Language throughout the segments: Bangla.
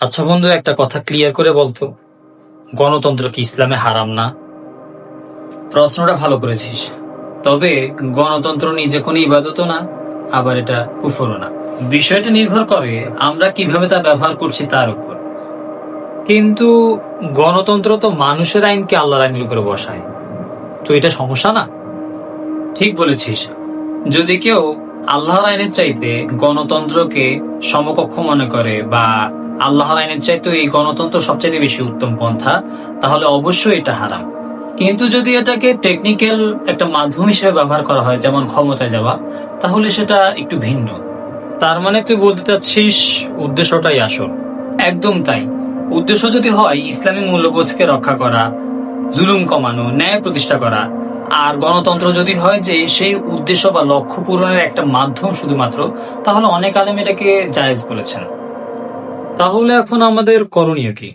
আচ্ছা বন্ধু, একটা কথা ক্লিয়ার করে বলতো। গণতন্ত্র কি ইসলামে হারাম না? প্রশ্নটা ভালো করেছিস। তবে গণতন্ত্র নিজে কোনো ইবাদতও না, আবার এটা কুফরও না। বিষয়টা নির্ভর করে আমরা কীভাবে তা ব্যবহার করছি তার উপর। কিন্তু গণতন্ত্র তো মানুষের আইনকে আল্লাহর আইনের উপরে বসায়। তো এটা সমস্যা না? ঠিক বলেছিস। যদি কেউ আল্লাহর আইনের চাইতে গণতন্ত্রকে সমকক্ষ মনে করে বা আল্লাহর আইনের চাইতে এই গণতন্ত্র সবচেয়ে বেশি উত্তম পন্থা, তাহলে অবশ্যই এটা হারাম। কিন্তু যদি এটাকে টেকনিক্যাল একটা মাধ্যম হিসেবে ব্যবহার করা হয়, যেমন ক্ষমতায় যাওয়া, তাহলে সেটা একটু ভিন্ন। তার মানে তুই বলতে চাচ্ছিস, উদ্দেশ্যটাই আসল। একদম তাই। উদ্দেশ্য যদি হয়, ইসলামী মূল্যবোধকে রক্ষা করা, জুলুম কমানো, ন্যায় প্রতিষ্ঠা করা, আর গণতন্ত্র যদি হয় যে সেই উদ্দেশ্য বা লক্ষ্য পূরণের একটা মাধ্যম শুধুমাত্র, তাহলে অনেক আলেম এটাকে জায়েজ বলেছেন। তাহলে এখন আমাদের করণীয় কি?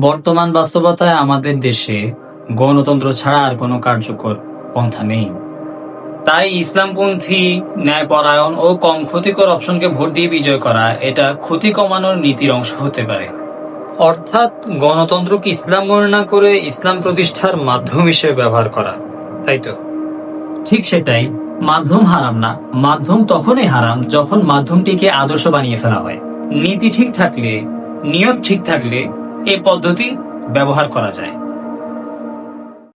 বর্তমান বাস্তবতায় আমাদের দেশে গণতন্ত্র ছাড়া আর কোনো কার্যকর পন্থা নেই। তাই ইসলামপন্থী ন্যায়পরায়ণ ও কম ক্ষতিকর অপশনকে ভোট দিয়ে বিজয় করা এটা ক্ষতি কমানোর নীতির অংশ হতে পারে। অর্থাৎ গণতন্ত্রকে ইসলাম গণনা করে ইসলাম প্রতিষ্ঠার মাধ্যম হিসেবে ব্যবহার করা, তাই তো? ঠিক সেটাই, মাধ্যম হারাম না, মাধ্যম তখনই হারাম যখন মাধ্যমটিকে আদর্শ বানিয়ে ফেলা হয়। নীতি ঠিক থাকলে নিয়ত ঠিক থাকলে এই পদ্ধতি ব্যবহার করা যায়।